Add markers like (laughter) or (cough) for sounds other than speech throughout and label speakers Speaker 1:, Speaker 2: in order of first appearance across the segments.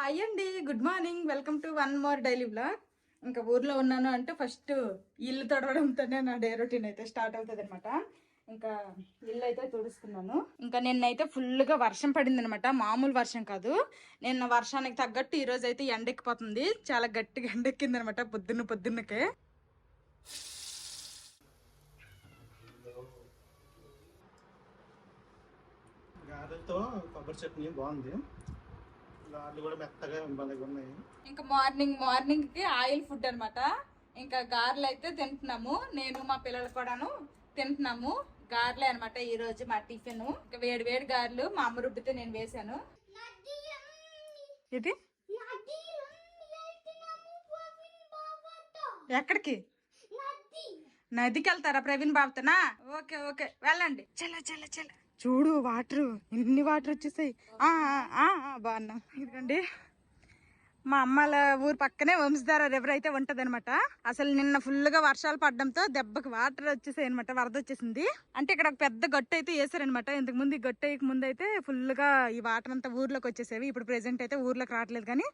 Speaker 1: Hi అండి. Good morning. Welcome to one more daily blog ఇంకా ఊర్లో ఉన్నాను అంటే ఫస్ట్ ఇల్లు తడవడంతోనే నా డే రొటీన్ అయితే స్టార్ట్ అవుతుంది అనమాట ఇంకా ఇల్లు అయితే తుడుస్తున్నాను. ఇంకా నిన్నైతే ఫుల్గా వర్షం పడింది అనమాట మామూలు వర్షం కాదు. నిన్న వర్షానికి తగ్గట్టు ఈరోజు అయితే ఎండెక్కిపోతుంది. చాలా గట్టిగా ఎండెక్కింది అనమాట పొద్దున్న పొద్దున్నకే.
Speaker 2: గారెలతో కొబ్బరి చట్నీ బాగుంది. గారెలు కూడా మెత్తగా భలేగా ఉన్నాయి.
Speaker 1: ఇంకా మార్నింగ్ మార్నింగ్కి ఆయిల్ ఫుడ్ అన్నమాట. ఇంకా గారెలు అయితే తింటున్నాము. నేను మా పిల్లలు కూడాను తింటున్నాము. గారెలే అనమాట ఈ రోజు మా టిఫిన్. ఇంకా వేడి వేడి గారెలు మా అమ్మ రుబ్బితే నేను వేసాను. ఇది? ఎక్కడికి? నదికి వెళ్తారా ప్రవీణ్ బాబుతోనా? Okay okay. వెళ్ళండి. చల్ల చల్ల చల్ల చూడు వాటర్ ఎన్ని వాటర్ వచ్చేసాయి ఆ, ఆ, బాగున్నా. ఇదిగోండి. మా అమ్మాల ఊరు పక్కనే వంశధార రివర్ అయితే ఉంటది అనమాట అసలు నిన్న ఫుల్గా వర్షాలు పడడంతో దెబ్బకి వాటర్ వచ్చేసాయి అనమాట వరద వచ్చేసింది అంటే ఇక్కడ ఒక పెద్ద గట్టు అయితే వేసారనమాట ఇంతకు ముందు ఈ గట్టు వేయక ముందు అయితే ఫుల్గా ఈ వాటర్ అంతా ఊర్లోకి వచ్చేసేవి. ఇప్పుడు ప్రెసెంట్ అయితే ఊర్లోకి రావట్లేదు కానీ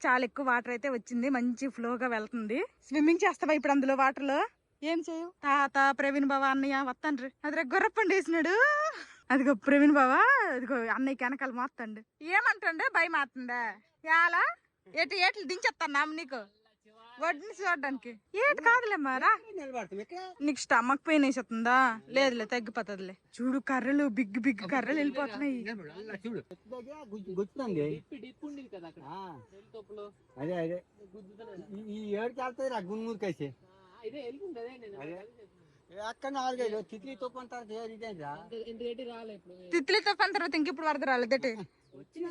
Speaker 1: చాలా ఎక్కువ వాటర్ అయితే వచ్చింది. మంచి ఫ్లోగా వెళ్తుంది. స్విమ్మింగ్ చేస్తావా ఇప్పుడు అందులో వాటర్లో? ఏం చేయవు? తాత ప్రవీణ్ బాబా అన్నయ్య వస్తాను వస్తాండ్రి అది గొర్రప్పండి వేసినాడు. అదిగో ప్రవీణ్ బావ అదిగో అన్నయ్య వెనకాల మాత్తండు. ఏమంటుండే? భయం మాత్తుండే ఎలా ఏటి ఏట్లు దించేస్తాను నీకు? వడ్డీని చూడడానికి. ఏటి కాదులేమ్మా రా. నీకు స్టమక్ పెయిన్ వేసేస్తుందా? లేదులే తగ్గిపోతుందిలే. చూడు కర్రలు బిగ్ బిగ్ కర్రలు వెళ్ళిపోతున్నాయి.
Speaker 3: అదే అదే. ఈ- రా
Speaker 4: అదే
Speaker 3: తిత్లీ
Speaker 1: తిత్లితో పని తర్వాత ఇంక ఇప్పుడు? వరద రాలేదటి
Speaker 3: వచ్చిన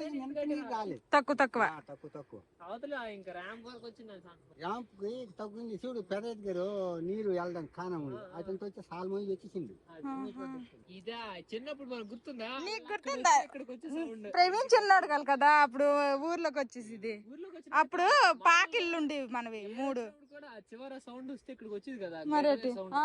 Speaker 3: రాలేదు
Speaker 1: తక్కువ తక్కువ.
Speaker 3: ఆ, తక్కువ తక్కువ.
Speaker 4: ర్యాంప్
Speaker 3: తగ్గింది. చూడు పెద్ద గారు నీరు వెళ్ళడం కానం అతనితో వచ్చి సాల్మోయి వచ్చేసింది
Speaker 4: ఇదా చిన్నప్పుడు మనకు గుర్తుందా?
Speaker 1: నీకు గుర్తుందా?
Speaker 4: ఇక్కడికి వచ్చే సౌండ్.
Speaker 1: ప్రవీణ్ చిన్నాడు కదా అప్పుడు ఊర్లోకి వచ్చేసి అప్పుడు పాకిల్లుండి మనవి మూడు.
Speaker 4: చివర సౌండ్ వస్తే ఇక్కడికి వచ్చేది కదా
Speaker 1: మరేటి. ఆ,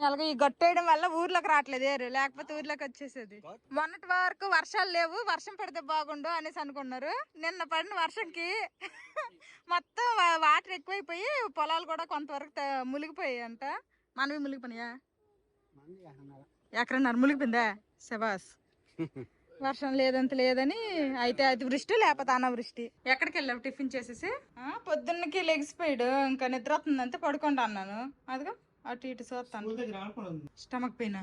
Speaker 1: అలాగే ఈ గట్టేయడం వల్ల ఊర్లోకి రావట్లేదు ఏరు లేకపోతే ఊర్లోకి వచ్చేసేది. మొన్నటి వరకు వర్షాలు లేవు వర్షం పడితే బాగుండు అనేసి అనుకున్నారు. నిన్న పడిన వర్షంకి (laughs) మొత్తం వాటర్ ఎక్కువైపోయి పొలాలు కూడా కొంతవరకు మునిగిపోయాయి అంట మనవి మునిగిపోయినాయా?
Speaker 3: అన్నారు.
Speaker 1: ఎక్కడన్నారు? మునిగిపోయిందా? శబాస్ (laughs) వర్షం లేదంత లేదని అయితే అతివృష్టి లేకపోతే అనావృష్టి. ఎక్కడికి వెళ్ళావు టిఫిన్ చేసేసి? పొద్దున్నకి లెగిసిపోయాడు ఇంకా నిద్ర వస్తుందంటే పడుకోండి అన్నాను. అదిగో. అటు ఇటు చూస్తాను స్టమక్ పెయిన్.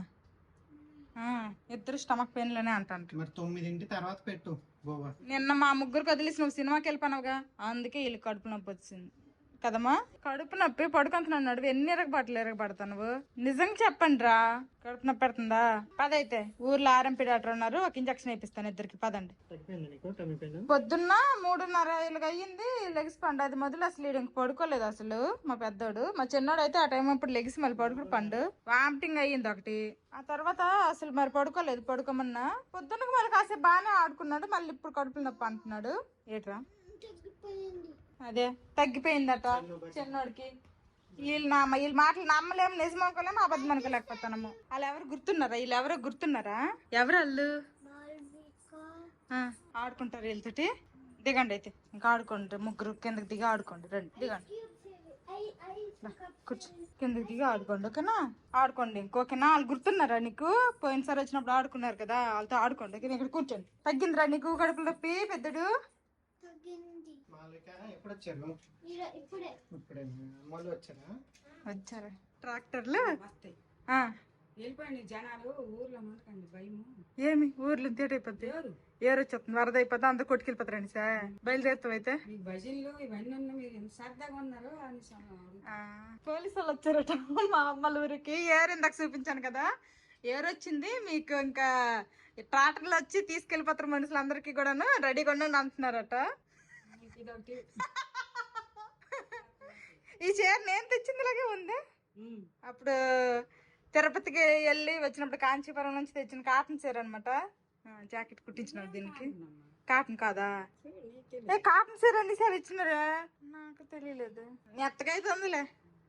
Speaker 1: ఇద్దరు స్టమక్ పెయిన్లోనే అంటారు
Speaker 2: మరి తొమ్మిదింటి తర్వాత పెట్టు
Speaker 1: నిన్న మా ముగ్గురు వదిలేసి నువ్వు సినిమాకి వెళ్ళిపోనావుగా అందుకే వీళ్ళు కడుపు నొప్పి వచ్చింది. కదమ్మా? కడుపు నొప్పి పడుకుంటున్నాను నడువు ఎన్ని ఎరగబడతావు నువ్వు? నిజంగా చెప్పండి రా కడుపు నొప్పి పెడుతుందా? పదైతే. ఊర్లో ఆర్ఎంపీ డాక్టర్ ఉన్నారు. ఒక ఇంజక్షన్ వేపిస్తాను ఇద్దరికి. పదండి. పొద్దున్న మూడున్నర ఇలాగ అయ్యింది. లెగిసి పండు. అది మొదలు అసలు ఇంక పడుకోలేదు అసలు మా పెద్దోడు. మా చిన్నోడు అయితే ఆ టైం అప్పుడు లెగిసి మళ్ళీ పడుకుని పండు. వామిటింగ్ అయ్యింది ఒకటి. ఆ తర్వాత అసలు మరి పడుకోలేదు. పడుకోమన్నా. పొద్దున్నకు మరి కాసేపు బాగానే ఆడుకున్నాడు. మళ్ళీ ఇప్పుడు కడుపులు నొప్పి అంటున్నాడు. ఏట్రా? అదే తగ్గిపోయిందట చిన్నోడికి. వీళ్ళు నా వీళ్ళ మాటలు నమ్మలేము నిజం అనుకోలేము అబద్ధం అనుకోలేకపోతున్నాము వాళ్ళు ఎవరు గుర్తున్నారా? వీళ్ళు ఎవరో గుర్తున్నారా? ఎవరు వాళ్ళు ఆడుకుంటారు వీళ్ళతోటి. దిగండి అయితే. ఇంకా ఆడుకోండి. ముగ్గురు కిందకి దిగి ఆడుకోండి. రండి. దిగండి. కూర్చో. కిందకి దిగి ఆడుకోండి ఓకేనా? ఆడుకోండి ఇంకోకేనా వాళ్ళు గుర్తున్నారా నీకు? పోయినసారి వచ్చినప్పుడు ఆడుకున్నారు కదా వాళ్ళతో ఆడుకోండి? ఇక్కడ కూర్చోండి. తగ్గిందిరా నీకు? కడుపు నొప్పి పెద్దడు?
Speaker 2: మాలిక ఎప్పుడు వచ్చారు ఇప్పుడే. మళ్ళీ వచ్చారా?
Speaker 1: వచ్చారా. ట్రాక్టర్లు? ఆ,
Speaker 5: వెళ్ళిపోయింది జనాలు ఊర్లో మనకండి భయము.
Speaker 1: ఏమి? ఊర్లో తేటైపోద్ది ఏరు వచ్చేస్తుంది వరద అయిపోద్ది అందరు కొట్టుకెళ్ళిపోతారండి సార్ బయలుదేరుతాం అయితే?
Speaker 5: ఈ భజనలు ఇవన్నీ ఉన్న మీరు ఎంత సరదాగా ఉన్నారు
Speaker 1: పోలీసు వాళ్ళు వచ్చారట. మా అమ్మల ఊరికి. ఏరు ఇందాక చూపించాను కదా. ఏరు వచ్చింది. మీకు ఇంకా ట్రాక్టర్లు వచ్చి తీసుకెళ్ళిపోతారు మనుషులు అందరికి కూడాను. రెడీగా ఉండండి అంటున్నారట. ఈ చీర నేను తెచ్చింది ఇలాగే ఉంది అప్పుడు తిరుపతికి వెళ్ళి వచ్చినప్పుడు కాంచీపురం నుంచి తెచ్చిన కాటన్ చీర అనమాట జాకెట్ కుట్టించినారు దీనికి. కాటన్ కాదా? ఏ కాటన్ చీర అన్ని సార్ ఇచ్చినారా? నాకు తెలియలేదు. ఎత్తకైతే ఉందిలే.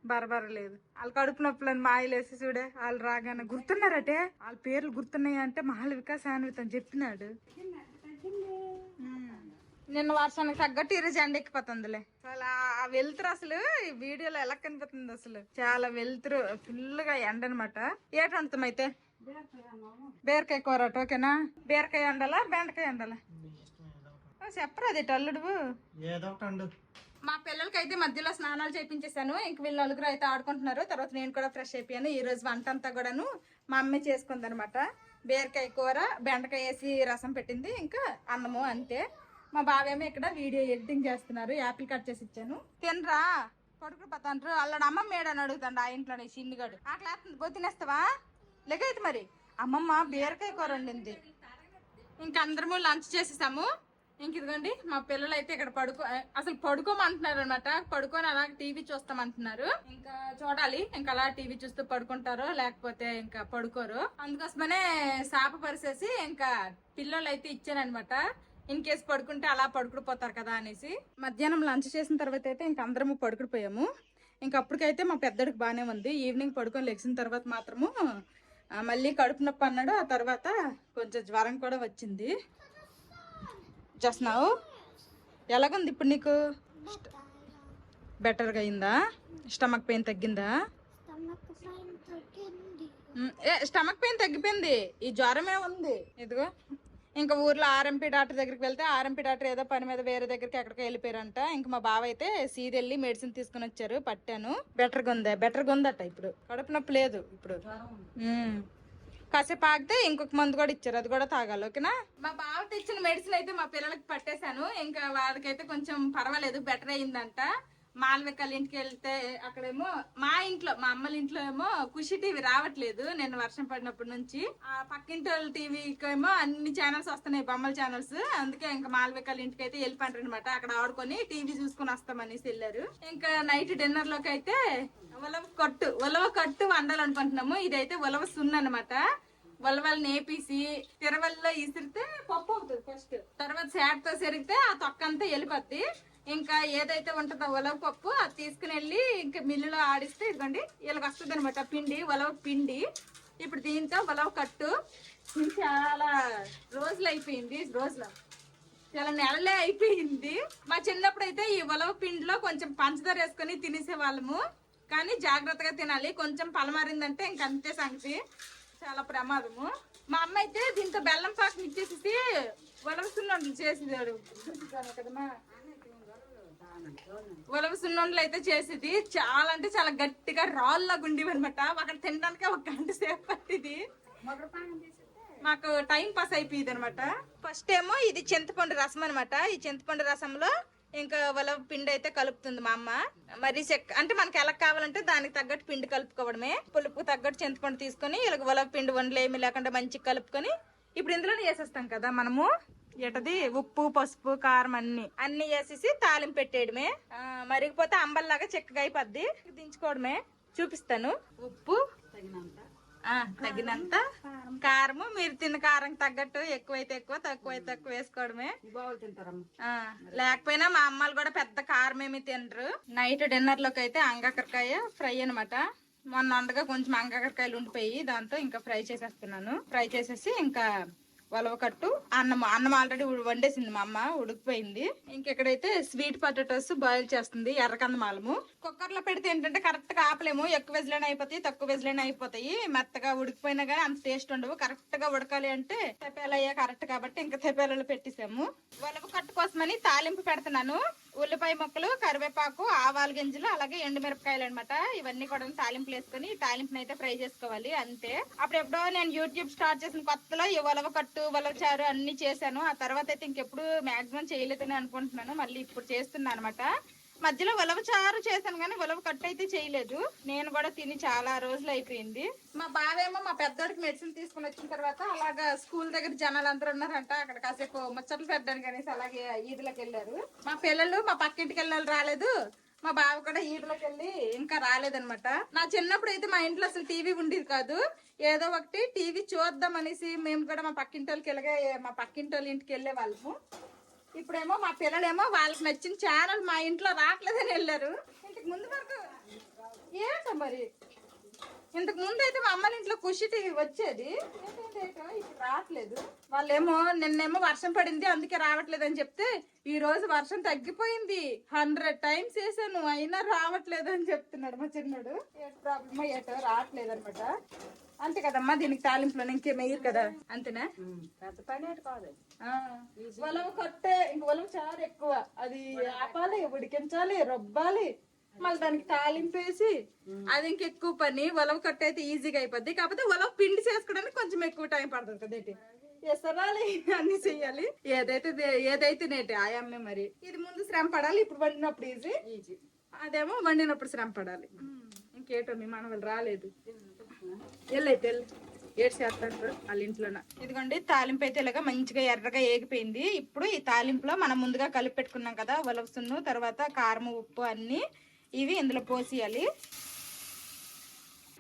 Speaker 1: బరబర లేదు. వాళ్ళ కడుపు నొప్పులని మాయలేసి చూడే. వాళ్ళు రాగానే గుర్తున్నారటే. వాళ్ళ పేర్లు గుర్తున్నాయి అంటే మహాలవిక సాన్విత్ అని చెప్పినాడు. నిన్న వర్షానికి తగ్గట్టు ఈరోజు ఎండ ఎక్కిపోతుందిలే. అసలు ఆ వెలుతురు అసలు ఈ వీడియోలో ఎలా కనిపిస్తుంది అసలు? చాలా వెలుతురు ఫుల్గా ఎండ అనమాట ఏట వండుతాం అయితే? బీరకాయ కూర ఓకేనా? బీరకాయ వండాలా బెండకాయ వండాలా చెప్పరా అది
Speaker 2: అండు.
Speaker 1: మా పిల్లలకి అయితే మధ్యలో స్నానాలు చేయించేసాను ఇంక వీళ్ళు నలుగురు అయితే ఆడుకుంటున్నారు. తర్వాత నేను కూడా ఫ్రెష్ అయిపోయాను. ఈ రోజు వంట అంతా కూడాను మా అమ్మే చేసుకుంది అనమాట బీరకాయ కూర బెండకాయ వేసి రసం పెట్టింది. ఇంకా అన్నము అంతే. మా బావేమో ఇక్కడ వీడియో ఎడిటింగ్ చేస్తున్నారు యాపిల్ కట్ చేసి ఇచ్చాను. తినరా కొడుకులు పత్తంటారు అల్లడు అమ్మ మేడని అడుగుతాడు ఆ ఇంట్లోనే చిన్నిగాడు అట్లా పో తినేస్తావా? లెగైతే మరి. అమ్మమ్మ బీరకాయ కూర వండింది. ఇంకా అందరము లంచ్ చేసేసాము. ఇంక ఇదిగోండి మా పిల్లలు అయితే ఇక్కడ పడుకో అసలు పడుకోమంటున్నారు అనమాట పడుకొని అలా టీవీ చూస్తామంటున్నారు. ఇంకా చూడాలి ఇంకా అలా టీవీ చూస్తూ పడుకుంటారో లేకపోతే ఇంకా పడుకోరు. అందుకోసమనే సాప పరిసేసి ఇంకా పిల్లలు అయితే ఇచ్చానమాట ఇన్ కేసు పడుకుంటే అలా పడుకుడిపోతారు కదా అనేసి. మధ్యాహ్నం లంచ్ చేసిన తర్వాత అయితే ఇంకా అందరము పడుకుడిపోయాము. ఇంకా అప్పటికైతే మా పెద్దడికి బాగానే ఉంది. ఈవినింగ్ పడుకొని లెగిసిన తర్వాత మాత్రము మళ్ళీ కడుపు నొప్పి అన్నాడు. ఆ తర్వాత కొంచెం జ్వరం కూడా వచ్చింది. చేస్తున్నావు ఎలాగుంది ఇప్పుడు నీకు? బెటర్గా అయిందా? స్టమక్ పెయిన్ తగ్గిందా? ఏ స్టమక్ పెయిన్ తగ్గిపోయింది. ఈ జ్వరమే ఉంది. ఇదిగో. ఇంకా ఊర్లో ఆర్ఎంపీ డాక్టర్ దగ్గరికి వెళ్తే ఆర్ఎంపీ డాక్టర్ ఏదో పని మీద వేరే దగ్గరికి ఎక్కడికి వెళ్ళిపోయారంట. ఇంకా మా బావ అయితే సీదెళ్ళి మెడిసిన్ తీసుకుని వచ్చారు పట్టాను. బెటర్గా ఉందా బెటర్గా ఉందట ఇప్పుడు. కడుపు నొప్పి లేదు ఇప్పుడు. కాసేపు ఆగితే ఇంకొక మందు కూడా ఇచ్చారు అది కూడా తాగాలి ఓకేనా? మా బావ తెచ్చిన మెడిసిన్ అయితే మా పిల్లలకి పట్టేశాను. ఇంకా వాళ్ళకైతే కొంచెం పర్వాలేదు బెటర్ అయిందంట. మాల్వికల్ ఇంటికి వెళ్తే అక్కడేమో మా ఇంట్లో మా అమ్మల ఇంట్లో ఏమో ఖుషి టీవీ రావట్లేదు నేను వర్షం పడినప్పటి నుంచి. ఆ పక్కింటి వాళ్ళ టీవీకి ఏమో అన్ని ఛానల్స్ వస్తున్నాయి బొమ్మల ఛానల్స్ అందుకే ఇంకా మాల్వికల్ ఇంటికి అయితే వెళ్ళిపోయారు అనమాట అక్కడ ఆడుకొని టీవీ చూసుకొని వస్తామనేసి వెళ్ళారు. ఇంకా నైట్ డిన్నర్లోకి అయితే ఉలవ కట్టు ఉలవ కట్టు వండాలనుకుంటున్నాము ఇదైతే ఉలవ సున్న అనమాట ఉలవలు నేపేసి తిరవల్లో ఇసిరితే పప్పు అవుతుంది ఫస్ట్ తర్వాత సేటతో సెరిగితే ఆ తొక్క అంతా వెళ్ళిపోద్ది. ఇంకా ఏదైతే ఉంటుందో ఉలవ పప్పు అది తీసుకుని వెళ్ళి ఇంకా మిల్లులో ఆడిస్తే ఇదిగోండి వీళ్ళకి వస్తుంది అనమాట పిండి ఉలవ పిండి. ఇప్పుడు దీంతో ఉలవ కట్టు. చాలా రోజులు అయిపోయింది రోజులు. చాలా నెలలే అయిపోయింది. మా చిన్నప్పుడు అయితే ఈ ఉలవ పిండిలో కొంచెం పంచదార వేసుకొని తినేసే వాళ్ళము కానీ జాగ్రత్తగా తినాలి కొంచెం పలమారిందంటే ఇంక అంతే సంగతి. చాలా ప్రమాదము. మా అమ్మ అయితే దీంతో బెల్లం పాకం ఇచ్చేసి ఉలవ చేసేదాడు కదమ్మా. ఉలవ సున్నుండలు అయితే చేసేది చాలా అంటే చాలా గట్టిగా రాళ్ళగా ఉండేవి అనమాట అక్కడ తినడానికి ఒక గంట సేపు పట్టింది. మాకు టైం పాస్ అయిపోయింది అనమాట ఫస్ట్ ఏమో ఇది చింతపండు రసం అనమాట ఈ చింతపండు రసంలో ఇంకా ఉలవ పిండి అయితే కలుపుతుంది మా అమ్మ. మరి చెక్క అంటే మనకి ఎలా కావాలంటే దానికి తగ్గట్టు పిండి కలుపుకోవడమే. పులుపు తగ్గట్టు చింతపండు తీసుకొని ఇలా ఉలవ పిండి వండలు ఏమి లేకుండా మంచిగా కలుపుకొని ఇప్పుడు ఇందులోనే వేసేస్తాం కదా మనము. ఎటది? ఉప్పు పసుపు కారం అన్ని. అన్ని వేసేసి తాలింపు పెట్టేయడమే. ఆ, మరిగిపోతే అంబల్లాగా చిక్కగా అయిపోద్ది. దించుకోవడమే. చూపిస్తాను. ఉప్పు తగినంత. కారము మీరు తిన్న కారం తగ్గట్టు ఎక్కువైతే ఎక్కువ తక్కువైతే తక్కువ వేసుకోవడమే. లేకపోయినా మా అమ్మాలు కూడా పెద్ద కారం ఏమి తినరు. నైట్ డిన్నర్లోకి అయితే అంగాకరకాయ ఫ్రై అన్నమాట. మొన్న వండగా కొంచెం అంగాకరకాయలు ఉండిపోయి దాంతో ఇంకా ఫ్రై చేసేస్తున్నాను. ఫ్రై చేసేసి ఇంకా ఉలవ కట్టు అన్నం అన్నం ఆల్రెడీ వండేసింది మా అమ్మ ఉడికిపోయింది. ఇంకెక్కడైతే స్వీట్ పొటాటోస్ బాయిల్ చేస్తుంది ఎర్రకందమాలము. కుక్కర్లో పెడితే ఏంటంటే కరెక్ట్గా ఆపలేము ఎక్కువ వెజ్లైన అయిపోతాయి తక్కువ వెజ్లైన అయిపోతాయి. మెత్తగా ఉడికిపోయినా కానీ అంత టేస్ట్ ఉండవు. కరెక్ట్గా ఉడకాలి అంటే తెపేలు కరెక్ట్ కాబట్టి ఇంకా తెపేలలో పెట్టేసాము. ఉలవ కట్టు కోసమని తాలింపు పెడుతున్నాను. ఉల్లిపాయ ముక్కలు కరివేపాకు ఆవాల గింజలు అలాగే ఎండుమిరపకాయలు అనమాట ఇవన్నీ కూడా తాలింపులు వేసుకొని తాలింపుని అయితే ఫ్రై చేసుకోవాలి అంతే. అప్పుడు ఎప్పుడో నేను యూట్యూబ్ స్టార్ట్ చేసిన కొత్తలో ఈ ఉలవ కట్టు ఉలవ చారు అన్ని చేశాను. ఆ తర్వాత అయితే ఇంకెప్పుడు మాక్సిమం చేయలేదని అనుకుంటున్నాను. మళ్ళీ ఇప్పుడు చేస్తున్నాను అనమాట మధ్యలో ఉలవ చారు చేశాను కానీ ఉలవ కట్టు అయితే చేయలేదు. నేను కూడా తిని చాలా రోజులు అయిపోయింది. మా బావేమో మా పెద్దోడికి మెడిసిన్ తీసుకుని వచ్చిన తర్వాత అలాగా స్కూల్ దగ్గర జనాలు అందరూ ఉన్నారంట. అక్కడ కాసేపు ముచ్చట్లు పెట్టడానికి అనేసి అలాగే ఈదులకు వెళ్ళారు. మా పిల్లలు మా పక్కింటికి వెళ్ళాలి వాళ్ళు రాలేదు. మా బావ కూడా ఈదులకు వెళ్ళి ఇంకా రాలేదన్నమాట. నా చిన్నప్పుడు అయితే మా ఇంట్లో అసలు టీవీ ఉండేది కాదు. ఏదో ఒకటి టీవీ చూద్దాం అనేసి మేము కూడా మా పక్కింటి వాళ్ళకి వెళ్ళగా మా పక్కింటి వాళ్ళ ఇంటికి వెళ్ళే వాళ్ళము. ఇప్పుడేమో మా పిల్లలేమో వాళ్ళకి నచ్చిన ఛానల్ మా ఇంట్లో రావట్లేదని వెళ్ళారు. ఇంతకు ముందు వరకు ఏంటో మరి? ఇంతకు ముందు అయితే మా అమ్మల ఇంట్లో కుషిటి వచ్చేది. ఇప్పుడు రావట్లేదు. వాళ్ళేమో నిన్నేమో వర్షం పడింది అందుకే రావట్లేదు అని చెప్తే ఈ రోజు వర్షం తగ్గిపోయింది. హండ్రెడ్ టైమ్స్ వేసాను అయినా రావట్లేదు అని చెప్తున్నాడు మా చిన్నడు. ఏ ప్రాబ్లమ్ ఏటో రావట్లేదు అనమాట అంతే కదమ్మా దీనికి తాలింపులో ఇంకేం వేయరు కదా. అంతేనా?
Speaker 5: పెద్ద పని కాదు.
Speaker 1: ఉలవ కొట్టే ఇంక ఉలవ చాలా ఎక్కువ. అది ఆపాలి ఉడికించాలి రుబ్బాలి. మళ్ళీ దానికి తాలింపు వేసి అది ఇంక ఎక్కువ పని. ఉలవ కొట్ట అయితే ఈజీగా అయిపోద్ది. కాకపోతే ఉలవ పిండి చేసుకోవడానికి కొంచెం ఎక్కువ టైం పడుతుంది కదేటి ఎసరాలి అన్ని చెయ్యాలి. ఏదైతే ఏదైతే నేటి ఆయమ్మే మరి. ఇది ముందు శ్రమ పడాలి ఇప్పుడు వండినప్పుడు ఈజీ.
Speaker 5: ఈజీ.
Speaker 1: అదేమో వండినప్పుడు శ్రమ పడాలి. ఇంకేటో మీ మనవలు రాలేదు. వెళ్ళైతే ఏడు చేస్తారు వాళ్ళ ఇంట్లోన? ఇదిగోండి తాలింపు అయితే ఇలాగా మంచిగా ఎర్రగా ఏగిపోయింది. ఇప్పుడు ఈ తాలింపులో మనం ముందుగా కలిపి పెట్టుకున్నాం కదా ఉలవసున్ను తర్వాత కారం ఉప్పు అన్నీ ఇవి ఇందులో పోసేయాలి.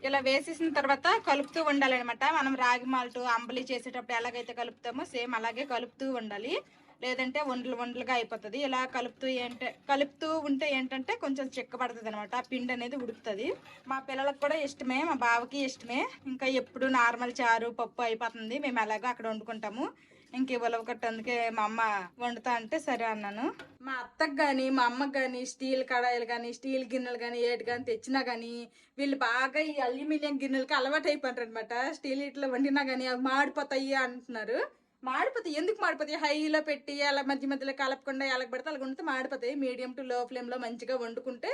Speaker 1: ఇలా వేసేసిన తర్వాత కలుపుతూ ఉండాలన్నమాట. మనం రాగి మాల్ట్ అంబలి చేసేటప్పుడు ఎలాగైతే కలుపుతామో సేమ్ అలాగే కలుపుతూ ఉండాలి. లేదంటే వండలు వండలుగా అయిపోతుంది. ఇలా కలుపుతూ ఏంటే కలుపుతూ ఉంటే ఏంటంటే కొంచెం చిక్కబడుతుంది అనమాట ఆ పిండి అనేది ఉడుకుతుంది. మా పిల్లలకు కూడా ఇష్టమే మా బావకి ఇష్టమే. ఇంకా ఎప్పుడు నార్మల్ చారు పప్పు అయిపోతుంది. మేము ఎలాగో అక్కడ వండుకుంటాము. ఇంక ఇవ్వలవ కట్టందుకే మా అమ్మ వండుతా అంటే సరే అన్నాను. మా అత్తకు కానీ మా అమ్మకు కానీ స్టీల్ కడాయిలు కానీ స్టీల్ గిన్నెలు కానీ ఏటి కానీ తెచ్చినా కానీ వీళ్ళు బాగా ఈ అల్యూమినియం గిన్నెలకి అలవాటు అయిపోయారు అనమాట స్టీల్ ఇట్లా వండినా కానీ అవి మాడిపోతాయి అంటున్నారు. మాడిపోతాయి. ఎందుకు మాడిపోతాయి? హైలో పెట్టి అలా మధ్య మధ్యలో కలపకుండా ఎలా పెడితే అలా వండితే మాడిపోతాయి. మీడియం టు లో ఫ్లేమ్లో మంచిగా వండుకుంటే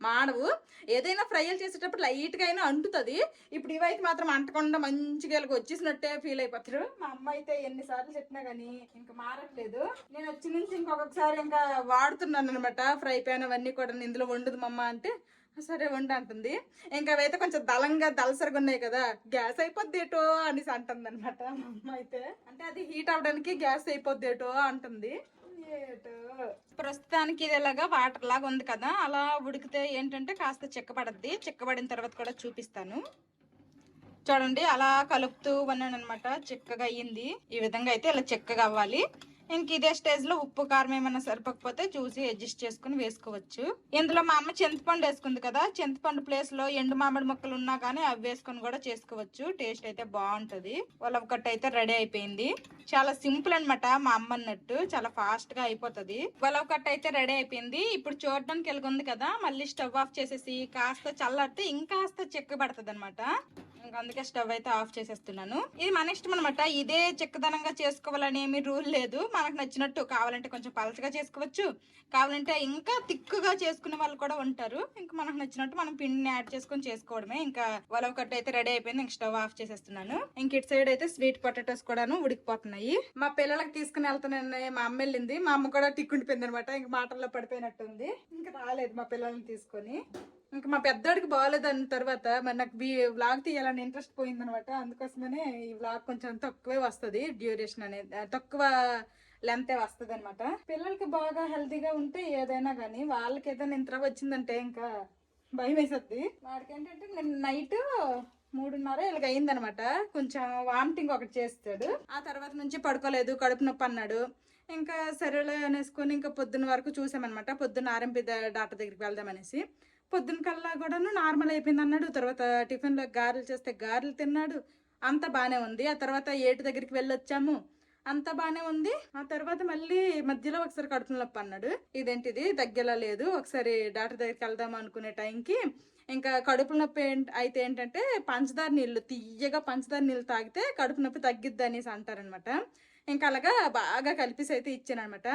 Speaker 1: మాడవు ఏదైనా ఫ్రైలు చేసేటప్పుడు లైట్గా అయినా అంటుతుంది. ఇప్పుడు ఇవైతే మాత్రం అంటకుండా మంచిగా ఇలాగ వచ్చేసినట్టే ఫీల్ అయిపోతారు. మా అమ్మ అయితే ఎన్నిసార్లు చెప్పినా కానీ ఇంకా మారట్లేదు. నేను వచ్చి నుంచి ఇంకొకసారి ఇంకా వాడుతున్నాను అనమాట ఫ్రై ప్యాన్ అవన్నీ కూడా ఇందులో వండుదు మమ్మ అంటే సరే వండు అంటుంది. ఇంకా అవైతే కొంచెం దళంగా దలసరిగా ఉన్నాయి కదా గ్యాస్ అయిపోద్ది ఏటో అనేసి అంటుంది అనమాట అమ్మ అయితే. అంటే అది హీట్ అవడానికి గ్యాస్ అయిపోద్ది ఏటో అంటుంది. ప్రస్తుతానికి ఇది ఇలాగా వాటర్ లాగా ఉంది కదా అలా ఉడికితే ఏంటంటే కాస్త చిక్కబడద్ది చిక్కబడిన తర్వాత కూడా చూపిస్తాను. చూడండి అలా కలుపుతూ ఉన్నాను అనమాట చిక్కగా అయ్యింది. ఈ విధంగా అయితే ఇలా చిక్కగా అవ్వాలి. ఇంక ఇదే స్టేజ్లో ఉప్పు కారం ఏమైనా సరిపోకపోతే చూసి అడ్జస్ట్ చేసుకుని వేసుకోవచ్చు. ఇందులో మా అమ్మ చింతపండు వేసుకుంది కదా చింతపండు ప్లేస్లో ఎండు మామిడి ముక్కలు ఉన్నా కానీ అవి వేసుకొని కూడా చేసుకోవచ్చు. టేస్ట్ అయితే బాగుంటది. ఉలవకట్ట అయితే రెడీ అయిపోయింది. చాలా సింపుల్ అనమాట మా అమ్మ అన్నట్టు. చాలా ఫాస్ట్గా అయిపోతది. ఉలవకట్ట అయితే రెడీ అయిపోయింది. ఇప్పుడు చూడడానికి ఎలుగుంది కదా మళ్ళీ స్టవ్ ఆఫ్ చేసేసి కాస్త చల్లారితే ఇంకాస్త చెక్కబడుతుంది అనమాట ఇంకా అందుకే స్టవ్ అయితే ఆఫ్ చేసేస్తున్నాను. ఇది మన ఇష్టం అనమాట ఇదే చెక్కదనంగా చేసుకోవాలని ఏమి రూల్ లేదు. మనకు నచ్చినట్టు కావాలంటే కొంచెం పలచగా చేసుకోవచ్చు. కావాలంటే ఇంకా తిక్కుగా చేసుకునే వాళ్ళు కూడా ఉంటారు. ఇంకా మనకు నచ్చినట్టు మనం పిండిని యాడ్ చేసుకొని చేసుకోవడమే. ఇంకా వలవ ఒకటి అయితే రెడీ అయిపోయింది. ఇంక స్టవ్ ఆఫ్ చేసేస్తున్నాను. ఇంక ఇటు సైడ్ అయితే స్వీట్ పొటాటోస్ కూడాను ఉడికిపోతున్నాయి. మా పిల్లలకి తీసుకుని వెళ్తానని మా అమ్మ వెళ్ళింది. మా అమ్మ కూడా టిక్కుండిపోయింది అనమాట ఇంక మాటల్లో పడిపోయినట్టుంది ఇంకా రాలేదు మా పిల్లల్ని తీసుకొని. ఇంకా మా పెద్దోడికి బాగాలేదు అన్న తర్వాత మరి నాకు వ్లాగ్ తీయాలని ఇంట్రెస్ట్ పోయిందనమాట అందుకోసమనే ఈ వ్లాగ్ కొంచెం తక్కువే వస్తుంది. డ్యూరేషన్ అనేది తక్కువ లెంత్ వస్తుంది అనమాట పిల్లలకి బాగా హెల్తీగా ఉంటే ఏదైనా కానీ వాళ్ళకి ఏదైనా ఇంత వచ్చిందంటే ఇంకా భయం వేసద్ది వాడికి ఏంటంటే నేను నైట్ మూడున్నర ఇలాగ అయిందనమాట కొంచెం వామిటింగ్ ఒకటి చేస్తాడు. ఆ తర్వాత నుంచి పడుకోలేదు కడుపు నొప్పి అన్నాడు. ఇంకా సరేలే అనేసుకొని ఇంకా పొద్దున్న వరకు చూసామన్నమాట. పొద్దున్న ఆర్ఎంపీ డాక్టర్ దగ్గరికి వెళ్దామనేసి. పొద్దున్న కల్లా కూడాను నార్మల్ అయిపోయింది అన్నాడు. తర్వాత టిఫిన్లో గారెలు చేస్తే గారెలు తిన్నాడు. అంత బాగానే ఉంది. ఆ తర్వాత ఏటు దగ్గరికి వెళ్ళొచ్చాము. అంత బాగానే ఉంది. ఆ తర్వాత మళ్ళీ మధ్యలో ఒకసారి కడుపు నొప్పి అన్నాడు. ఇదేంటిది? తగ్గేలా లేదు. ఒకసారి డాక్టర్ దగ్గరికి వెళ్దాం అనుకునే టైంకి ఇంకా కడుపు నొప్పి అయితే ఏంటంటే పంచదార నీళ్ళు తీయగా పంచదార నీళ్ళు తాగితే కడుపు నొప్పి తగ్గిద్ది అనేసి అంటారనమాట ఇంకా అలాగా బాగా కలిపేసి అయితే ఇచ్చానమాట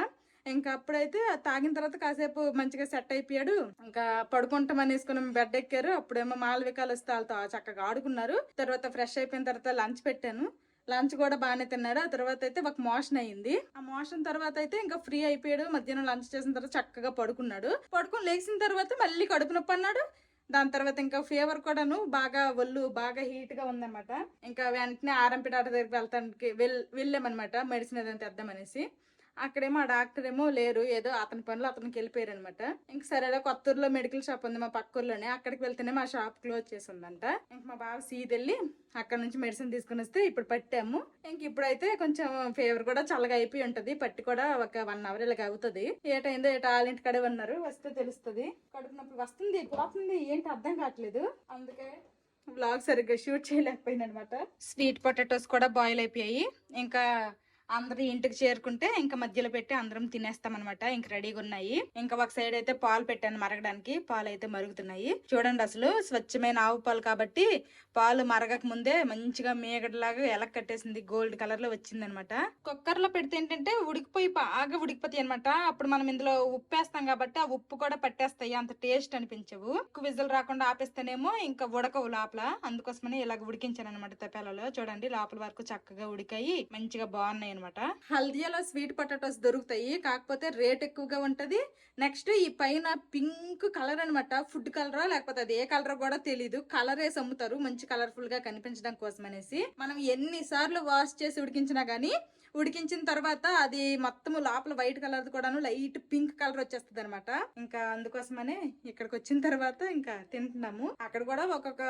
Speaker 1: ఇంకా అప్పుడైతే తాగిన తర్వాత కాసేపు మంచిగా సెట్ అయిపోయాడు. ఇంకా పడుకుంటాం అనేసుకుని బెడ్ ఎక్కారు. అప్పుడేమో మాలవికాలు వస్తే వాళ్ళతో చక్కగా ఆడుకున్నారు. తర్వాత ఫ్రెష్ అయిపోయిన తర్వాత లంచ్ పెట్టాను. లంచ్ కూడా బాగానే తిన్నాడు. ఆ తర్వాత అయితే ఒక మోషన్ అయ్యింది. ఆ మోషన్ తర్వాత అయితే ఇంకా ఫ్రీ అయిపోయాడు. మధ్యాహ్నం లంచ్ చేసిన తర్వాత చక్కగా పడుకున్నాడు. పడుకొని లేచిన తర్వాత మళ్ళీ కడుపు నొప్పి అన్నాడు. దాని తర్వాత ఇంకా ఫీవర్ కూడాను బాగా ఒళ్ళు బాగా హీట్గా ఉందన్నమాట. ఇంకా వెంటనే ఆర్ఎంపీ డాక్టర్ దగ్గరికి వెళ్తానికి వెళ్ళామన్నమాట. మెడిసిన్ ఏదైనా తెద్దామనేసి. అక్కడేమో ఆ డాక్టర్ ఏమో లేరు. ఏదో అతని పనులు అతనికి వెళ్ళిపోయారు అనమాట ఇంక సరేలా కొత్తూరులో మెడికల్ షాప్ ఉంది మా పక్క ఊర్లోనే అక్కడికి వెళ్తేనే మా షాప్ క్లోజ్ చేసి ఉందంట ఇంక మా బావ సీదెళ్ళి అక్కడ నుంచి మెడిసిన్ తీసుకుని వస్తే ఇప్పుడు పట్టాము. ఇంక ఇప్పుడైతే కొంచెం ఫీవర్ కూడా చల్లగా అయిపోయి ఉంటది. పట్టి కూడా ఒక వన్ అవర్ ఇలాగ అవుతుంది. ఏటైందో ఏటా వాళ్ళ ఇంటి కడే ఉన్నారు. వస్తే తెలుస్తుంది. కడుపు నొప్పి వస్తుంది పోతుంది. ఏంటి అర్థం కావట్లేదు. అందుకే బ్లాగ్ సరిగ్గా షూట్ చేయలేకపోయింది అనమాట స్వీట్ పొటాటోస్ కూడా బాయిల్ అయిపోయాయి. ఇంకా అందరూ ఇంటికి చేరుకుంటే ఇంకా మధ్యలో పెట్టి అందరం తినేస్తాం అనమాట ఇంక రెడీగా ఉన్నాయి. ఇంకా ఒక సైడ్ అయితే పాలు పెట్టాను మరగడానికి. పాలు అయితే మరుగుతున్నాయి. చూడండి అసలు స్వచ్ఛమైన ఆవు పాలు కాబట్టి పాలు మరగక ముందే మంచిగా మేగడలాగా ఎలా కట్టేసింది. గోల్డ్ కలర్లో వచ్చింది అనమాట కుక్కర్లో పెడితే ఏంటంటే ఉడికిపోయి బాగా ఉడికిపోతాయి అనమాట అప్పుడు మనం ఇందులో ఉప్పు వేస్తాం కాబట్టి ఆ ఉప్పు కూడా పట్టేస్తాయి. అంత టేస్ట్ అనిపించవు. ఎక్కువ విజులు రాకుండా ఆపేస్తేనేమో ఇంకా ఉడకవు లోపల. అందుకోసమని ఇలాగ ఉడికించాను అనమాట తపేలలో చూడండి లోపల వరకు చక్కగా ఉడికాయి. మంచిగా బాగున్నాయి అనమాట హల్దియాలో స్వీట్ పొటాటోస్ దొరుకుతాయి కాకపోతే రేట్ ఎక్కువగా ఉంటది. నెక్స్ట్ ఈ పైన పింక్ కలర్ అనమాట ఫుడ్ కలరా లేకపోతే అది ఏ కలర్ కూడా తెలియదు కలర్ వేసి అమ్ముతారు మంచి కలర్ఫుల్గా కనిపించడం కోసం అనేసి మనం ఎన్నిసార్లు వాష్ చేసి ఉడికించినా గానీ ఉడికించిన తర్వాత అది మొత్తం లోపల వైట్ కలర్ కూడాను లైట్ పింక్ కలర్ వచ్చేస్తుంది అనమాట ఇంకా అందుకోసమనే ఇక్కడికి వచ్చిన తర్వాత ఇంకా తింటున్నాము. అక్కడ కూడా ఒక్కొక్క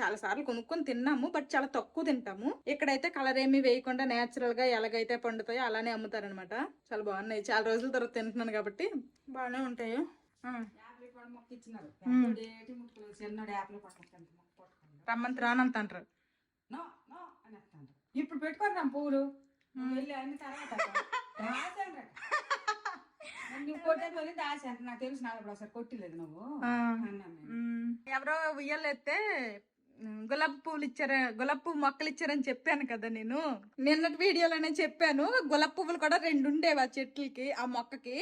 Speaker 1: చాలా సార్లు కొనుక్కొని తిన్నాము బట్ చాలా తక్కువ తింటాము. ఇక్కడైతే కలర్ ఏమీ వేయకుండా నేచురల్గా ఎలాగైతే పండుతాయో అలానే అమ్ముతారనమాట చాలా బాగున్నాయి. చాలా రోజుల తర్వాత తింటున్నాను కాబట్టి బాగానే ఉంటాయి. రమ్మంత రానంత అంటారు
Speaker 5: ఇప్పుడు పెట్టుకోరు పువ్వులు? వెళ్ళి అన్ని తర్వాత రాశాను రా నువ్వు కొట్టేది దాచాను. నాకు తెలుసు నాకు అప్పుడు ఒకసారి కొట్టలేదు నువ్వు.
Speaker 1: ఎవరో ఉయ్యాలెత్తే మ్, గులాబీ పువ్వులు ఇచ్చారు గులాబీ పువ్వు మొక్కలు ఇచ్చారని చెప్పాను కదా నేను. నిన్నటి వీడియోలోనే చెప్పాను గులాబీ పువ్వులు కూడా రెండు ఉండేవి ఆ చెట్లకి ఆ మొక్కకి.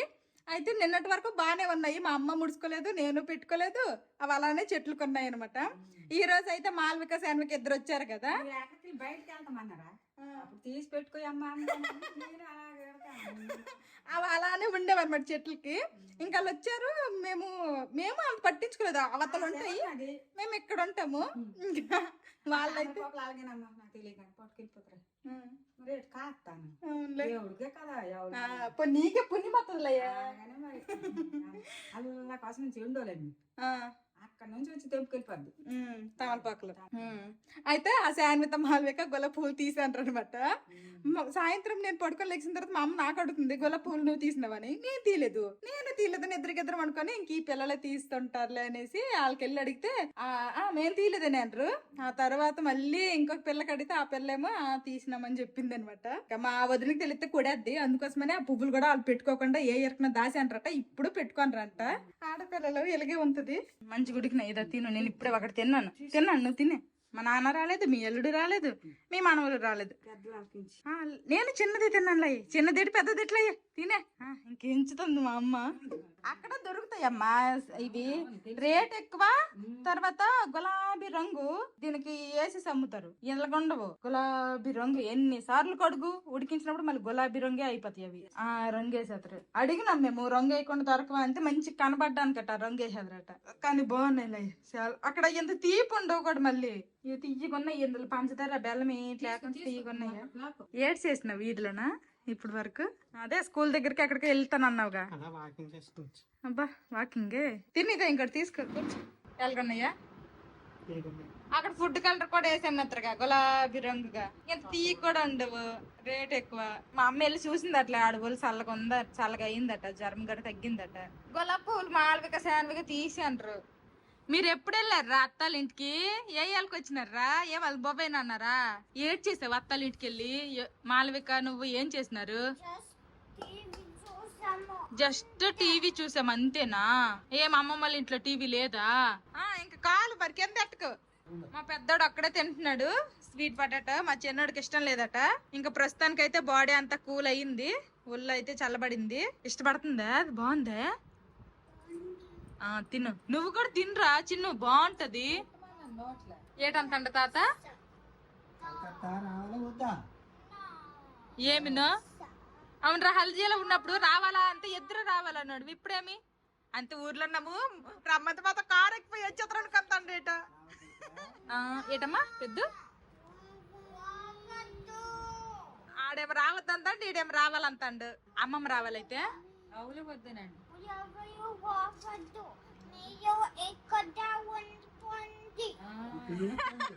Speaker 1: అయితే నిన్నటి వరకు బాగానే ఉన్నాయి. మా అమ్మ ముడుచుకోలేదు నేను పెట్టుకోలేదు. అవి అలానే చెట్లు కొన్నాయి అనమాట ఈ రోజు అయితే మాల్విక శాన్విక ఇద్దరు వచ్చారు కదా.
Speaker 5: బయటకు వెళ్తామన్నారా? అప్పుడు తీసి పెట్టుకో అమ్మ అన్నాను. నేను అలాగే వెళ్తాను.
Speaker 1: అవి అలానే ఉండేవి అనమాట చెట్లకి. ఇంకా వాళ్ళు వచ్చారు మేము మేము అంత పట్టించుకోలేదు. అవతలు ఉంటాయి. మేము ఇక్కడ ఉంటాము. ఇంకా వాళ్ళైతే
Speaker 5: వాళ్ళ అలాగేనమ్మా నాకు తెలియదు పట్టుకెళ్ళిపోతారు. ఎటు కాస్తాను. దేవుడికే కదా
Speaker 1: నీకే పుణ్యం వస్తుందిలయ్యా
Speaker 5: అల్లా కోసం
Speaker 1: ఆ,
Speaker 5: అక్కడ నుంచి వచ్చి తెంపుకెళ్ళిపోద్ది.
Speaker 1: తమలపాకులు. అయితే ఆ శాన్విత మాల్విక గొల్ల పూలు తీసాను అనమాట సాయంత్రం నేను పడుకొని లేచిన తర్వాత మా అమ్మ నాకు అడుగుతుంది గొల్ల పూలు నువ్వు తీసినావని? నేను తీయలేదు. నేను తీయలేదు. ఇద్దరికిద్దరం అనుకొని ఇంక ఈ పిల్లలే తీస్తుంటారులే అనేసి వాళ్ళకి వెళ్ళి అడిగితే మేము తీయలేదని అంటారు ఆ తర్వాత మళ్ళీ ఇంకొక పిల్లకి అడిగితే ఆ పిల్లేమో "ఆ, తీసినామని చెప్పింది అనమాట మా వదిలికి తెలిస్తే కొడేద్ది. అందుకోసమనే ఆ పువ్వులు కూడా వాళ్ళు పెట్టుకోకుండా ఏ ఎరకన దాసి అంటారట ఇప్పుడు పెట్టుకోనరంట. ఆడపిల్లలు ఇలాగే ఉంటుంది. మంచి గుడికి ఇదా తిను నేను ఇప్పుడే ఒకటి తిన్నాను. తిన్నాను నువ్వు తినే. మా నాన్న రాలేదు మీ అల్లుడు రాలేదు మీ మనవడు రాలేదు. నేను చిన్నది తిన్నాను చిన్నది పెద్దది ఎట్లయ్యా? తినే. ఆ, ఇంకెంచుతుంది మా అమ్మ. అక్కడ దొరుకుతాయమ్మా. ఇవి రేట్ ఎక్కువ తర్వాత గులాబీ రంగు దీనికి వేసేసి అమ్ముతారు ఇళ్ళకుండవు గులాబీ రంగు ఎన్ని సార్లు కడుగు ఉడికించినప్పుడు మళ్ళీ గులాబీ రంగే అయిపోతాయి అవి. ఆ రంగు వేసేస్తారు అడిగినాం మేము రంగు వేయకుండా దొరకవా అంటే మంచి కనబడ్డానికట రంగు వేసేదరట కానీ బాగున్నాయి చాలా. అక్కడ ఎంత తీపి ఉండవు కూడా మళ్ళీ. ఇవి తీయకున్నాయి ఇందులో పంచదార బెల్లం ఏంటి లేకుండా తీయకున్నాయా ఏడ్స్ చేసిన వీధిలోనా ఇప్పుడు వరకు? అదే స్కూల్ దగ్గరికి ఎక్కడికి వెళ్తాను అన్నావుగా. అబ్బా వాకింగే. తినిగా ఇంకోటి తీసుకో కూర్చో. ఎలాగన్నయ్యా అక్కడ ఫుడ్ కలర్ కూడా వేసామన్నట్టుగా గులాబీ రంగుగా. ఎంత తీయ కూడా ఉండవు రేట్ ఎక్కువ. మా అమ్మ వెళ్ళి చూసింది అట్లా ఆడవాళ్ళు చల్లగా ఉందా చల్లగా అయిందట జ్వరం గడ తగ్గిందట. గులాబీ పువ్వులు మాలవిక శాన్విక తీసి అంటారు. మీరు ఎప్పుడు వెళ్ళారా అత్తాల ఇంటికి ఏ వాళ్ళకి వచ్చినారా ఏ వాళ్ళ బాబాయ్ అన్నారా ఏడ్ చేసావు అత్తాల ఇంటికి వెళ్ళి మాలవిక నువ్వు ఏం చేసినారు? జస్ట్ టీవీ చూసాం అంతేనా? ఏం అమ్మమ్మ వాళ్ళ ఇంట్లో టీవీ లేదా? ఇంకా కాలు మరి కింద ఎట్టుకో. మా పెద్దోడు అక్కడే తింటున్నాడు. Sweet potato. మా చిన్నోడికి ఇష్టం లేదట. ఇంకా ప్రస్తుతానికైతే బాడీ అంతా కూల్ అయ్యింది ఒళ్ళు అయితే చల్లబడింది. ఇష్టపడుతుందా? అది బాగుందా? తిను. నువ్వు కూడా తినరా చిన్ను. బాగుంటది. ఏటంతండ తాత? ఏమినో అవును హల్దీలో ఉన్నప్పుడు రావాలా అంటే ఇద్దరు రావాలన్నాడు. ఇప్పుడేమి? అంతే ఊర్లో ఉన్నాము. రమ్మంత మాత కారు ఎక్కిపోయి వచ్చేద్దరు అనుకుంటాండి ఏట. ఏటమ్మా పెద్ద? ఆడేమో రావద్దంతండి ఈడేమో రావాలంతండు అమ్మమ్మ రావాలైతే?
Speaker 5: అవులు వద్దనండి
Speaker 6: ఎవరు వాపదు మీరు ఎక్కడ ఉంటుంది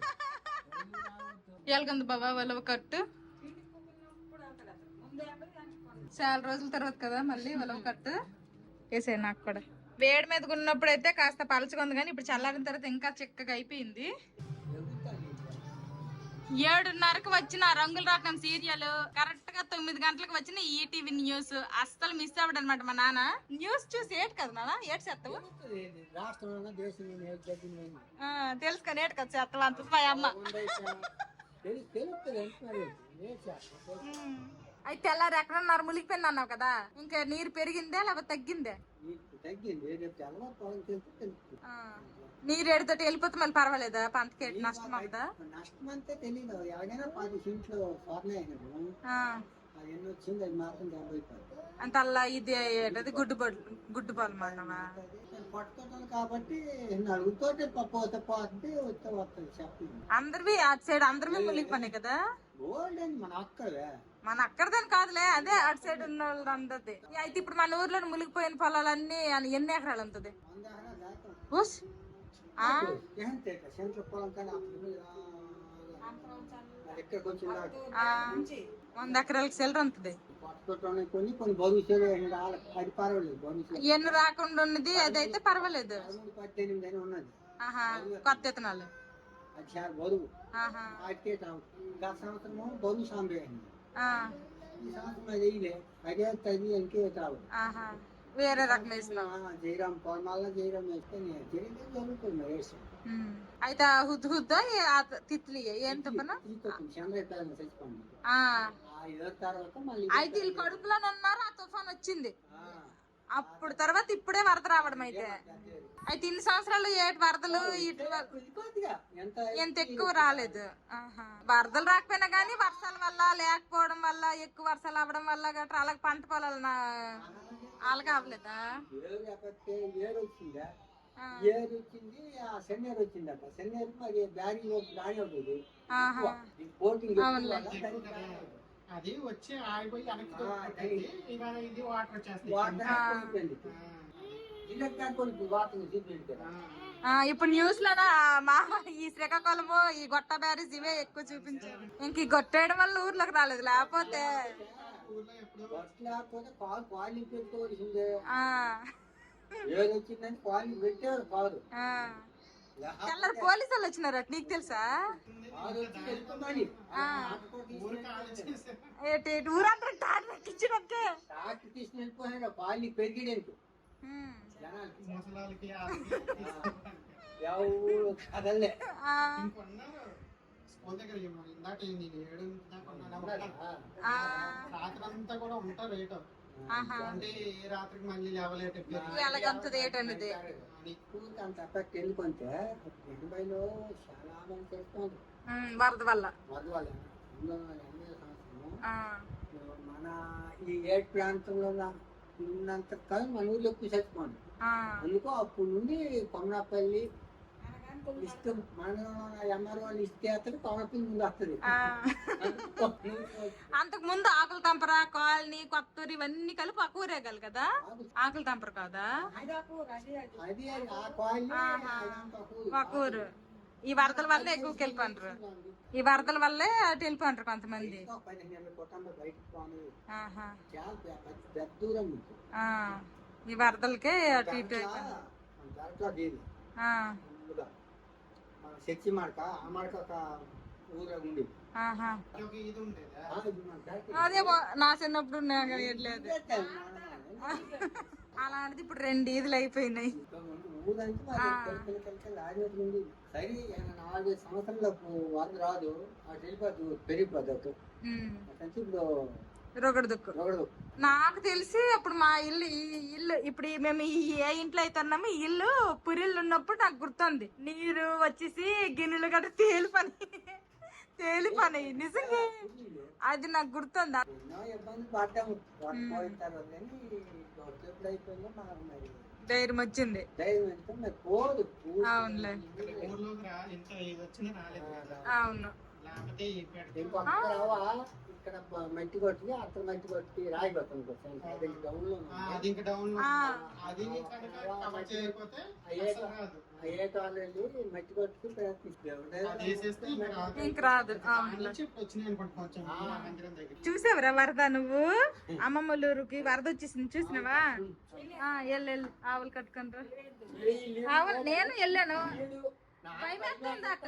Speaker 1: ఎలాగంది బాబా వాళ్ళ కట్టు. చాలా రోజుల తర్వాత కదా మళ్ళీ ఉలవ కట్టు. వేసాయి నాకు కూడా. వేడి మీద ఉన్నప్పుడు అయితే కాస్త పలచగా ఉంది కానీ ఇప్పుడు చల్లారిన తర్వాత ఇంకా చిక్కగా అయిపోయింది. ఏడున్నరకు వచ్చిన రంగుల రకం సీరియల్ కరెక్ట్గా తొమ్మిది గంటలకు వచ్చిన ఈటీవీ న్యూస్ అస్సలు మిస్ అవ్వడం అనమాట మా నాన్న న్యూస్ చూసి ఏటు కదా నాన్న ఏటు చేస్తావు
Speaker 3: తెలుసుకొని దేశంలో
Speaker 1: ఏటు కదా చేస్తావు అంత మా అమ్మ అయితే తెల్లారు ఎక్కడన్నారు మునిగిపోయింది అన్నావు కదా ఇంకా నీరు పెరిగిందే లేకపోతే తగ్గిందే
Speaker 3: తగ్గింది
Speaker 1: ఎడితోటి వెళ్ళిపోతే మళ్ళీ పర్వాలేదా? ఎటు నష్టం అవుతా
Speaker 3: నష్టం అంతే తెలియదు ఎలాగైనా పది ఇంట్లో అయినప్పుడు
Speaker 1: అంత అలా ఇది ఏంటది? గుడ్డు గుడ్డు పాలు
Speaker 3: పట్టుకుంటాను కాబట్టి
Speaker 1: అందరివి అటు సైడ్ అందరివి మునిగిపోయినాయి కదా?
Speaker 3: గోల్డ్ అని మన అక్కవే.
Speaker 1: మన అక్కడదని కాదులే అదే అటు సైడ్ ఉన్న వాళ్ళు అందరిది. అయితే ఇప్పుడు మన ఊర్లో మునిగిపోయిన పొలాలన్నీ ఎన్ని ఎకరాలు ఉంటుంది?
Speaker 3: ఏం తేట సెంట్రల్ పొలం కానీ దాకా
Speaker 1: ఆ, వంద ఎకరాలకు సెలరు ఉంటుంది.
Speaker 3: కొన్ని కొన్ని భవిష్యత్తు అది పర్వాలేదు భవిష్యత్తు
Speaker 1: ఎన్ని రాకుండా ఉన్నది అదైతే పర్వాలేదు.
Speaker 3: పద్దెనిమిది అని ఉన్నది.
Speaker 1: ఆహా కొత్త ఇత్తనాలు.
Speaker 3: అది చాలా బరువు తావు. గత సంవత్సరం బరువు సాంబే అయింది ఈ సంవత్సరం అది వేయలే. అదే తది ఇంకే
Speaker 1: ఆహా. వేరే రకం వేసినావు
Speaker 3: జయరాం పొలమాల జయరాం వేస్తే నేను జరిగింది జరుగుతుంది వేసాం
Speaker 1: ఉమ్. అయితే హుద్ హుద్ద తిత్లీ ఏం తప్పన అయితే వీళ్ళు కడుపులోనే ఉన్నారు? ఆ తుఫాన్ వచ్చింది. అప్పుడు తర్వాత ఇప్పుడే వరద రావడం అయితే. అయితే ఇన్ని సంవత్సరాలు ఏటి వరదలు
Speaker 3: ఎంత
Speaker 1: ఎక్కువ రాలేదు. వరదలు రాకపోయినా కానీ వర్షాల వల్ల లేకపోవడం వల్ల ఎక్కువ వర్షాలు అవ్వడం వల్ల గట్రా అలాగ పంట పొలాలు అలాగే అవ్వలేదా
Speaker 3: ఏరు వచ్చిందా వచ్చింది ఆ సెన్నేరు వచ్చింది అక్క సెన్నేరు మరి
Speaker 1: అవునులే.
Speaker 2: అది వచ్చి ఆగిపోయి వెనక్కి ఇది వాటర్ వచ్చేస్తుంది
Speaker 1: ఇప్పుడు న్యూస్లో మా ఈ శ్రీకాకుళము ఈ గొట్ట బ్యారేజ్ ఇవే ఎక్కువ చూపించారు. ఇంక ఈ గొట్టేయడం వల్ల ఊర్లోకి రాలేదు. లేకపోతే
Speaker 2: ఎప్పుడు
Speaker 3: లేకపోతే కాలు కాలు పెట్టుకోవాల్సిందే ఏది వచ్చిందని పెట్టేవారు
Speaker 1: ఆ. తెల్లారి పోలీసు వాళ్ళు వచ్చినారు అటు నీకు తెలుసా? ఊరంతా టాటా ఎక్కించినట్టే
Speaker 3: టాక్టర్ తీసుకుని వెళ్ళిపోయినా పెరిగిడేందుకు. ఎవరు కదలే.
Speaker 2: దగ్గర ఇందాక నేను ఏడు రాత్రి అంతా కూడా ఉంటారు రేటు.
Speaker 1: ఆహా.
Speaker 2: అంటే ఏ రాత్రికి మళ్ళీ లేవలేట
Speaker 1: ఎలాగంతది ఏటన్నది
Speaker 3: ఎక్కువ అంత ఎఫెక్ట్ ఎందుకంటే చాలా మంది చేస్తుంది
Speaker 1: వరద వల్ల.
Speaker 3: మన ఈ ఏడు ప్రాంతంలో ఉన్న- ఉన్నంత కాలం మన ఊర్లో ఎక్కువ చచ్చిపోండి అందుకో అప్పుడు నుండి కొమరాపల్లి ఇష్టం. మన ఎంఆర్ వాళ్ళు ఇస్తే అతను కొమరపల్లి ముందు వస్తుంది
Speaker 1: ఆ. అంతకు ముందు ఆకుల తంపర కాలనీ కొత్తూరు ఇవన్నీ కలిపి ఒక ఊరేగాలి కదా? ఆకుల తంపర కాదా?
Speaker 3: అది ఆ ఊరు
Speaker 1: ఈ వరదల వల్ల ఎక్కువ వెళ్ళిపోండ్రు ఈ వరదల వల్లే అటు వెళ్ళిపోండ్రు కొంతమంది. ఆ, ఈ వరదలకే అటు ఇటు
Speaker 3: చర్చి మార్క ఆ మార్క ఒక ఊరే ఉంది
Speaker 1: ఆహా.
Speaker 2: ఒక ఇది ఉండేదా
Speaker 3: ఆ, ఇది మన దాంట్లో
Speaker 1: అదేమో నా చిన్నప్పుడు
Speaker 3: మన-
Speaker 1: అలాంటిది ఇప్పుడు రెండు ఈదులు అయిపోయినాయి.
Speaker 3: కెలకలు కెలకలు ఉంది. సరే ఆయన నాలుగు సంవత్సరాలకు వరద రాదు అటు అటు
Speaker 1: ఉమ్,
Speaker 3: అటు ఇప్పుడు
Speaker 1: రొగడు దుక్కు
Speaker 3: రొగడు
Speaker 1: నాకు తెలిసి అప్పుడు మా ఇల్లు ఈ ఇల్లు ఇప్పుడు మేము ఈ ఏ ఇంట్లో అయితే ఉన్నామో ఈ ఇల్లు పురిళ్ళు ఉన్నప్పుడు నాకు గుర్తుంది. నీరు వచ్చేసి గిన్నెలు గట్రా తేలిపని తేలిపని నిజంగా. అది నాకు గుర్తుంది. ధైర్యం వచ్చింది. అవునులే. అవును.
Speaker 3: బ- మట్టి కొట్టి అక్కడ మట్టి కొట్టి రాయి అది
Speaker 2: డౌన్లో అది ఇంకా డౌన్. అది
Speaker 3: అయ్యే కాలండి మట్టి కొట్టి
Speaker 2: అది వేసేస్తే ఇంకా రాదు.
Speaker 1: ఇంక రాదు.
Speaker 2: దాని
Speaker 1: అవును
Speaker 2: నుంచి ఇప్పుడు వచ్చినాయి అనుకోండి కొంచెం ఈ మందిరం దగ్గర
Speaker 1: చూసావురా వరద నువ్వు? అమ్మమ్మలూరుకి వరద వచ్చేసింది చూసినావా? ఆ, ఎల్లు ఎల్లు. ఆవులు కట్టుకుంటారు అవును నేను వెళ్ళాను. అక్క.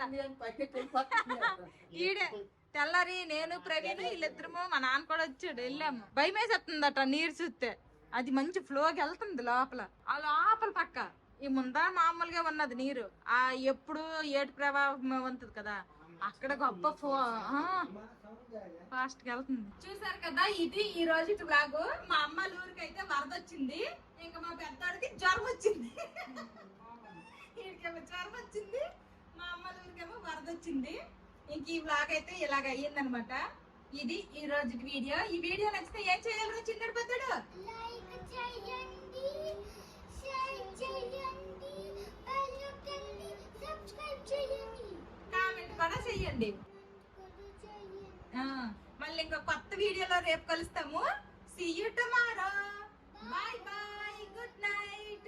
Speaker 1: ఈడే. తెల్లారి నేను ప్రవీణ్ వీళ్ళిద్దరము మా నాన్న కూడా వచ్చాడు వెళ్ళాము. భయం వేసేస్తుందట నీరు చూస్తే. అది మంచి ఫ్లోకి వెళ్తుంది లోపల. ఆ లోపల పక్క ఈ ముందా మామూలుగా ఉన్నది నీరు. ఆ ఎప్పుడు ఏటు ప్రభావం ఉంటుంది కదా అక్కడ గొప్ప ఫో ఫాస్ట్గా వెళ్తుంది. చూసారు కదా ఇది ఈ రోజు బ్లాగ్ మా అమ్మ ఊరికి అయితే వరద వచ్చింది. ఇంకా మా పెద్దోడికి జ్వరం వచ్చింది. (laughs) వీడికేమో జ్వరం వచ్చింది. మా అమ్మ ఊరికేమో వరద వచ్చింది. ఇంక ఈ బ్లాగ్ అయితే ఇలాగ అయ్యిందనమాట. ఇది ఈ రోజు వీడియో. ఈ వీడియో నచ్చితే ఏం చేయాలి చిన్నడు పెద్దడు? కామెంట్ కూడా చెయ్యండి మళ్ళీ ఇంకా కొత్త వీడియోలో రేపు కలుస్తాము. See you tomorrow bye bye good night